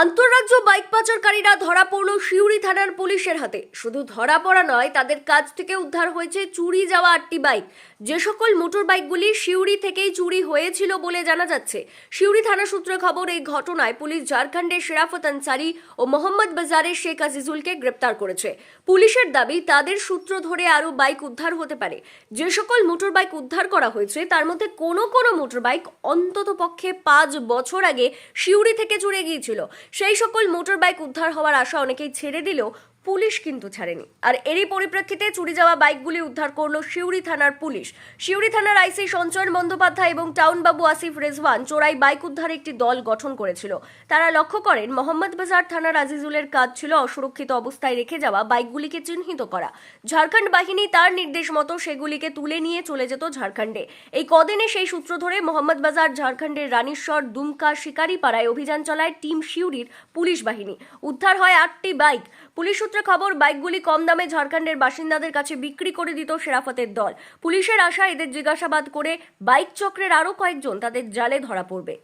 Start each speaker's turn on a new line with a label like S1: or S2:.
S1: আন্তঃরাজ্য bike পাচারকারীরা ধরা পড়ল শিউরি থানার পুলিশের হাতে। শুধু ধরা পড়া নয়, তাদের কাছ থেকে উদ্ধার হয়েছে চুরি যাওয়া আটটি বাইক। যে সকল মোটর বাইকগুলি শিউরি থেকেই চুরি হয়েছিল বলে জানা যাচ্ছে। শিউরি থানা সূত্রে খবর, এই ঘটনায় পুলিশ ঝাড়খণ্ডের শেরাফত আনসারি ও মোহাম্মদ বাজারের শেখ আজিজুলকে গ্রেপ্তার করেছে। পুলিশের দাবি, তাদের সূত্র ধরে আরও বাইক উদ্ধার হতে পারে। যে সকল মোটর বাইক উদ্ধার করা হয়েছে, তার মধ্যে কোনো কোনো মোটর বাইক অন্তত পক্ষে পাঁচ বছর আগে শিউরি থেকে চুরে গিয়েছিল। সেই সকল মোটর বাইক উদ্ধার হওয়ার আশা অনেকেই ছেড়ে দিলেও পুলিশ কিন্তু ছাড়েনি। আর এরই পরিপ্রেক্ষিতে চুরি যাওয়া বাইকগুলি উদ্ধার করল শিউরি থানার পুলিশ। শিউরি থানার আইসি সঞ্চয়ন বন্দ্যোপাধ্যায় এবং টাউনবাবু আসিফ রেজওয়ান চোরাই বাইক উদ্ধারে একটি দল গঠন করেছিল। তারা লক্ষ্য করেন, মোহাম্মদ বাজার থানার আজিজুলের কাজ ছিল অসুরক্ষিত অবস্থায় রেখে যাওয়া বাইকগুলিকে চিহ্নিত করা। ঝাড়খণ্ড বাহিনী তার নির্দেশ মতো সেগুলিকে তুলে নিয়ে চলে যেত ঝাড়খণ্ডে। এই কদিনে সেই সূত্র ধরে মোহাম্মদ বাজার ঝাড়খণ্ডের রানীশ্বর, দুমকা, শিকারিপাড়ায় অভিযান চলায় টিম শিউরির পুলিশ বাহিনী। উদ্ধার হয় আটটি বাইক। পুলিশ সূত্রে খবর, বাইকগুলি কম দামে ঝাড়খণ্ডের বাসিন্দাদের কাছে বিক্রি করে দিত সেরাফতের দল। পুলিশের আশা, এদের জিজ্ঞাসাবাদ করে বাইক চক্রের আরও কয়েকজন তাদের জালে ধরা পড়বে।